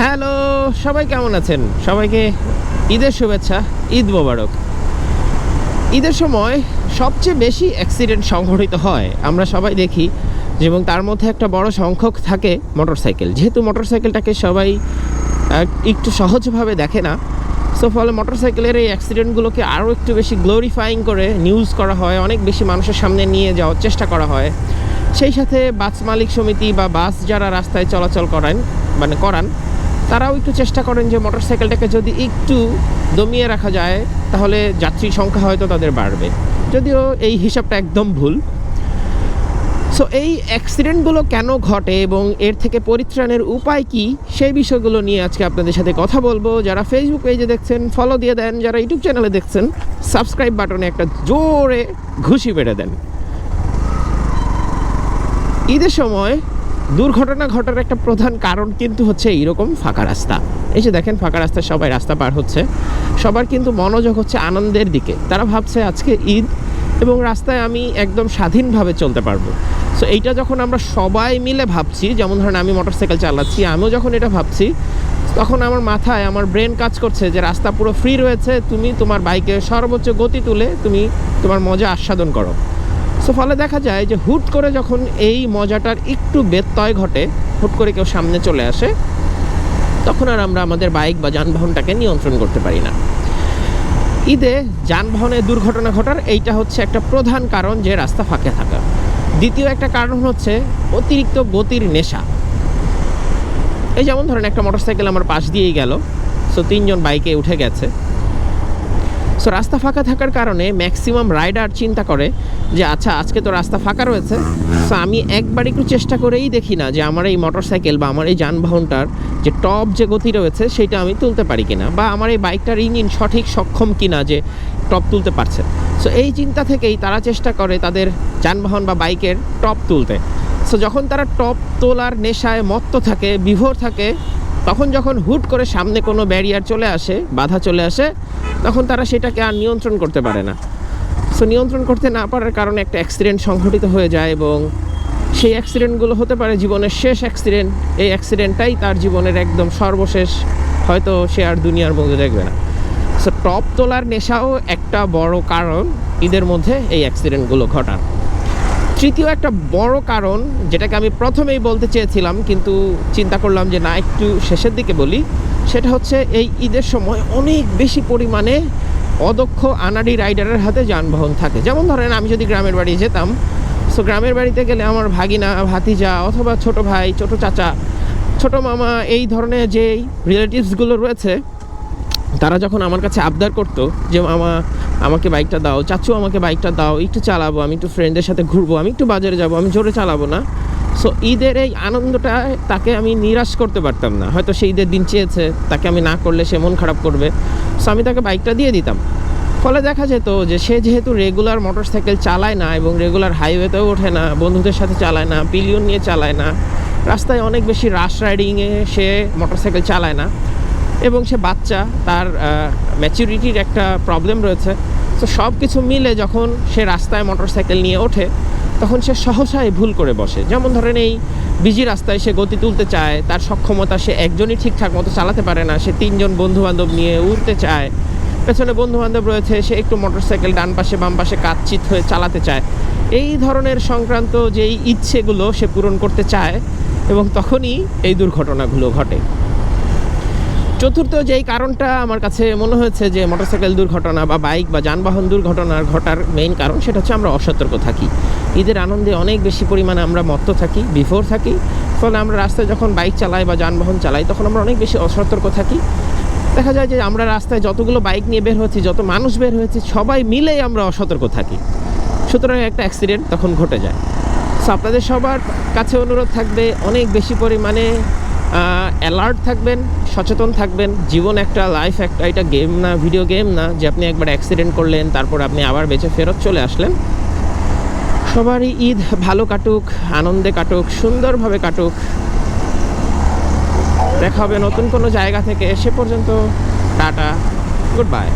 Hello, সবাই কেমন আছেন? সবাইকে ঈদের শুভেচ্ছা, ঈদ মোবারক। ঈদের সময় সবচেয়ে বেশি অ্যাক্সিডেন্ট সংঘটিত হয়, আমরা সবাই দেখি, এবং তার মধ্যে একটা বড় সংখ্যক থাকে মোটরসাইকেল যেহেতু মোটরসাইকেলটাকে সবাই একটু সহজভাবে দেখে না সো ফলে মোটরসাইকেলের এই অ্যাক্সিডেন্টগুলোকে আরও একটু বেশি গ্লোরিফাইং করে নিউজ করা হয়, অনেক বেশি মানুষের সামনে নিয়ে যাওয়ার চেষ্টা করা হয়। সেই সাথে বাস মালিক সমিতি বা বাস যারা রাস্তায় চলাচল করান মানে করান তারাও একটু চেষ্টা করেন যে মোটরসাইকেলটাকে যদি একটু দমিয়ে রাখা যায়, তাহলে যাত্রী সংখ্যা হয়তো তাদের বাড়বে। যদিও এই হিসাবটা একদম ভুল। সো এই অ্যাক্সিডেন্টগুলো কেন ঘটে এবং এর থেকে পরিত্রাণের উপায় কি, সেই বিষয়গুলো নিয়ে আজকে আপনাদের সাথে কথা বলব। যারা ফেসবুক পেজে দেখছেন ফলো দিয়ে দেন। যারা ইউটিউব চ্যানেলে দেখছেন সাবস্ক্রাইব বাটনে একটা জোরে ঘুষি বেড়ে দেন। ঈদের সময় দুর্ঘটনা ঘটার একটা প্রধান কারণ কিন্তু হচ্ছে এইরকম ফাঁকা রাস্তা। এই যে দেখেন, ফাঁকা রাস্তায় সবাই রাস্তা পার হচ্ছে। সবার কিন্তু মনোযোগ হচ্ছে আনন্দের দিকে। তারা ভাবছে, আজকে ঈদ এবং রাস্তায় আমি একদম স্বাধীনভাবে চলতে পারব। সো এইটা যখন আমরা সবাই মিলে ভাবছি, যেমন ধরেন আমি মোটরসাইকেল চালাচ্ছি, আমিও যখন এটা ভাবছি, তখন আমার মাথায়, আমার ব্রেন কাজ করছে যে রাস্তা পুরো ফ্রি রয়েছে, তুমি তোমার বাইকে সর্বোচ্চ গতি তুলে তুমি তোমার মজা আস্বাদন করো। সো ফলে দেখা যায় যে হুট করে যখন এই মজাটার একটু ব্যত্যয় ঘটে, হুট করে কেউ সামনে চলে আসে, তখন আর আমরা আমাদের বাইক বা যানবাহনটাকে নিয়ন্ত্রণ করতে পারি না। ঈদে যানবাহনে দুর্ঘটনা ঘটার এইটা হচ্ছে একটা প্রধান কারণ যে রাস্তা ফাঁকে থাকা। দ্বিতীয় একটা কারণ হচ্ছে অতিরিক্ত গতির নেশা। এই যেমন ধরেন একটা মোটরসাইকেল আমার পাশ দিয়েই গেল, সো তিনজন বাইকে উঠে গেছে। সো রাস্তা ফাঁকা থাকার কারণে ম্যাক্সিমাম রাইডার চিন্তা করে যে আচ্ছা আজকে তো রাস্তা ফাঁকা রয়েছে। সো আমি একবার একটু চেষ্টা করেই দেখি না যে, আমার এই মোটরসাইকেল বা আমার এই যানবাহনটার যে টপ যে গতি রয়েছে, সেটা আমি তুলতে পারি কিনা বা আমার এই বাইকটার ইঞ্জিন সঠিক সক্ষম কিনা যে টপ তুলতে পারছে। সো এই চিন্তা থেকেই তারা চেষ্টা করে তাদের যানবাহন বা বাইকের টপ তুলতে। সো যখন তারা টপ তোলার নেশায় মত্ত থাকে, বিভোর থাকে তখন যখন হুট করে সামনে কোনো ব্যারিয়ার চলে আসে, বাধা চলে আসে, তখন তারা সেটাকে আর নিয়ন্ত্রণ করতে পারে না। সো নিয়ন্ত্রণ করতে না পারার কারণে একটা অ্যাক্সিডেন্ট সংঘটিত হয়ে যায় এবং সেই অ্যাক্সিডেন্টগুলো হতে পারে জীবনের শেষ অ্যাক্সিডেন্ট এই অ্যাক্সিডেন্টটাই তার জীবনের একদম সর্বশেষ। হয়তো সে আর দুনিয়ার মধ্যে দেখবে না। সো টপ তোলার নেশাও একটা বড় কারণ। ঈদের মধ্যে এই অ্যাক্সিডেন্টগুলো ঘটার। তৃতীয় একটা বড় কারণ যেটাকে আমি প্রথমেই বলতে চেয়েছিলাম, কিন্তু চিন্তা করলাম যে না, একটু শেষের দিকে বলি, সেটা হচ্ছে এই ঈদের সময় অনেক বেশি পরিমাণে অদক্ষ আনাড়ি রাইডারের হাতে যানবাহন থাকে। যেমন ধরেন, আমি যদি গ্রামের বাড়ি যেতাম সো গ্রামের বাড়িতে গেলে আমার ভাগিনা, ভাতিজা অথবা ছোট ভাই, ছোট চাচা, ছোট মামা, এই ধরনের যেই রিলেটিভসগুলো রয়েছে, তারা যখন আমার কাছে আবদার করতো যে, মামা আমাকে বাইকটা দাও, চাচু আমাকে বাইকটা দাও, একটু চালাবো, আমি একটু ফ্রেন্ডের সাথে ঘুরবো, আমি একটু বাজারে যাব, আমি জোরে চালাবো না। সো ঈদের এই আনন্দটা তাকে আমি নিরাশ করতে পারতাম না। হয়তো সে ঈদের দিন চেয়েছে, তাকে আমি না করলে সে মন খারাপ করবে। সো আমি তাকে বাইকটা দিয়ে দিতাম। ফলে দেখা যেত যে, সে যেহেতু রেগুলার মোটরসাইকেল চালায় না এবং রেগুলার হাইওয়েতেও ওঠে না, বন্ধুদের সাথে চালায় না পিলিয়ন নিয়ে চালায় না, রাস্তায় অনেক বেশি রাশ রাইডিংয়ে সে মোটরসাইকেল চালায় না। এবং সে বাচ্চা, তার ম্যাচুরিটির একটা প্রবলেম রয়েছে। তো সব কিছু মিলে যখন সে রাস্তায় মোটরসাইকেল নিয়ে ওঠে, তখন সে সহসায় ভুল করে বসে। যেমন ধরেন এই বিজি রাস্তায় সে গতি তুলতে চায়, তার সক্ষমতা সে একজনই ঠিকঠাক মতো চালাতে পারে না, সে তিনজন বন্ধু বান্ধব নিয়ে উড়তে চায়। পেছনে বন্ধু বান্ধব রয়েছে, সে একটু মোটরসাইকেল ডান পাশে, বাম পাশে কাতচিত হয়ে চালাতে চায়। এই ধরনের সংক্রান্ত যেই ইচ্ছেগুলো সে পূরণ করতে চায়, এবং তখনই এই দুর্ঘটনাগুলো ঘটে। চতুর্থ যেই কারণটা আমার কাছে মনে হয়েছে যে মোটরসাইকেল দুর্ঘটনা বা বাইক বা যানবাহন দুর্ঘটনার ঘটার মেইন কারণ, সেটা হচ্ছে আমরা অসতর্ক থাকি। ঈদের আনন্দে অনেক বেশি পরিমাণে আমরা মত্ত থাকি, বিফোর থাকি। ফলে আমরা রাস্তায় যখন বাইক চালাই বা যানবাহন চালাই, তখন আমরা অনেক বেশি অসতর্ক থাকি। দেখা যায় যে আমরা রাস্তায় যতগুলো বাইক নিয়ে বের হচ্ছি যত মানুষ বের হয়েছে, সবাই মিলেই আমরা অসতর্ক থাকি। সুতরাং একটা অ্যাক্সিডেন্ট তখন ঘটে যায়। সো আপনাদের সবার কাছে অনুরোধ থাকবে, অনেক বেশি পরিমাণে অ্যালার্ট থাকবেন, সচেতন থাকবেন। জীবন একটা লাইফ একটা, এটা গেম না ভিডিও গেম না, যে আপনি একবার অ্যাক্সিডেন্ট করলেন, তারপর আপনি আবার বেঁচে ফেরত চলে আসলেন। সবারই ঈদ ভালো কাটুক, আনন্দে কাটুক, সুন্দরভাবে কাটুক। দেখা হবে নতুন কোনো জায়গা থেকে, সে পর্যন্ত টাটা গুড বাই